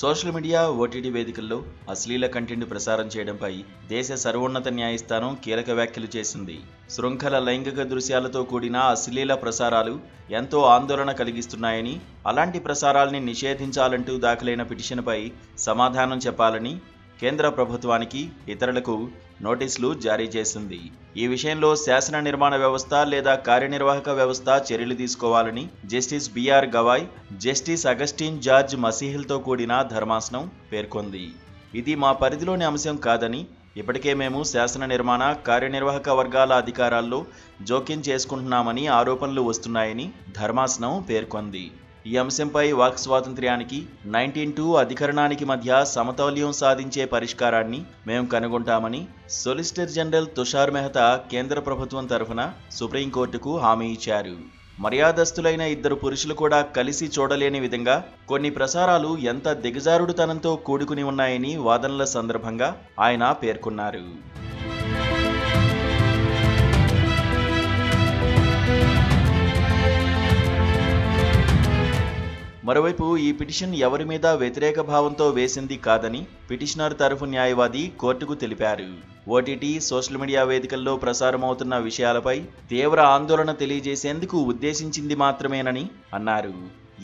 Social media OTT వేదికల్లో అశ్లీల content ప్రసారం చేయడంపై దేశ సర్వోన్నత న్యాయస్థానం కీలక వ్యాఖ్యలు చేసింది. శృంఖల లైంగిక దృశ్యాలతో కూడిన అశ్లీల ప్రసారాలు ఎంతో ఆందోళన కలిగిస్తున్నాయని అలాంటి ప్రసారాల్ని నిషేధించాలంటూ దాఖలైన పిటిషన్పై సమాధానం చెప్పాలని కేంద్ర ప్రభుత్వానికి ఇతరులకు నోటీసులు జారీ చేసింది. ఈ విషయంలో శాసన నిర్మాణ వ్యవస్థ లేదా కార్యనిర్వాహక వ్యవస్థ చర్యలు తీసుకోవాలని justice BR Gavai justice Augustine George మసీహిల్తో కూడిన ధర్మాసనం పేర్కొంది. ఇది మా పరిధిలోని అంశం కాదని ఇప్పటికే మేము శాసన నిర్మాణ కార్యనిర్వాహక వర్గాల అధికారాల్లో జోక్యం చేసుకుంటున్నామని ఆరోపణలు వస్తున్నాయని ధర్మాసనం పేర్కొంది. ఈ అంశంపై వాక్ స్వాతంత్ర్యానికి నైన్టీన్ టూ అధికరణానికి మధ్య సమతౌల్యం సాధించే పరిష్కారాన్ని మేము కనుగొంటామని సొలిసిటర్ జనరల్ తుషార్ మెహతా కేంద్ర ప్రభుత్వం తరఫున సుప్రీంకోర్టుకు హామీ ఇచ్చారు. మర్యాదస్తులైన ఇద్దరు పురుషులు కూడా కలిసి చూడలేని విధంగా కొన్ని ప్రసారాలు ఎంత దిగజారుడుతనంతో కూడుకుని ఉన్నాయని వాదనల సందర్భంగా ఆయన పేర్కొన్నారు. మరోవైపు ఈ పిటిషన్ ఎవరి మీద వ్యతిరేక భావంతో వేసింది కాదని పిటిషనర్ తరఫు న్యాయవాది కోర్టుకు తెలిపారు. ఓటీటీ సోషల్ మీడియా వేదికల్లో ప్రసారమవుతున్న విషయాలపై తీవ్ర ఆందోళన తెలియజేసేందుకు ఉద్దేశించింది మాత్రమేనని అన్నారు.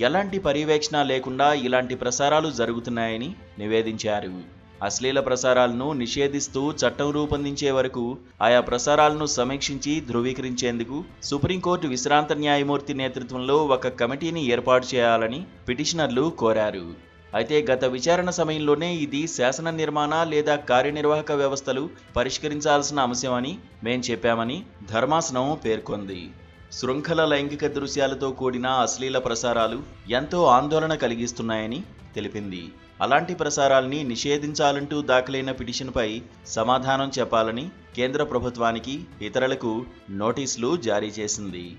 ఎలాంటి పర్యవేక్షణ లేకుండా ఇలాంటి ప్రసారాలు జరుగుతున్నాయని నివేదించారు. అశ్లీల ప్రసారాలను నిషేధిస్తూ చట్టం రూపొందించే వరకు ఆయా ప్రసారాలను సమీక్షించి ధృవీకరించేందుకు సుప్రీంకోర్టు విశ్రాంత న్యాయమూర్తి నేతృత్వంలో ఒక కమిటీని ఏర్పాటు చేయాలని పిటిషనర్లు కోరారు. అయితే గత విచారణ సమయంలోనే ఇది శాసన నిర్మాణ లేదా కార్యనిర్వాహక వ్యవస్థలు పరిష్కరించాల్సిన అంశమని మేం చెప్పామని ధర్మాసనం పేర్కొంది. శృంఖల లైంగిక దృశ్యాలతో కూడిన అశ్లీల ప్రసారాలు ఎంతో ఆందోళన కలిగిస్తున్నాయని తెలిపింది. అలాంటి ప్రసారాల్ని నిషేధించాలంటూ దాఖలైన పిటిషన్పై సమాధానం చెప్పాలని కేంద్ర ప్రభుత్వానికి ఇతరులకు నోటీసులు జారీ చేసింది.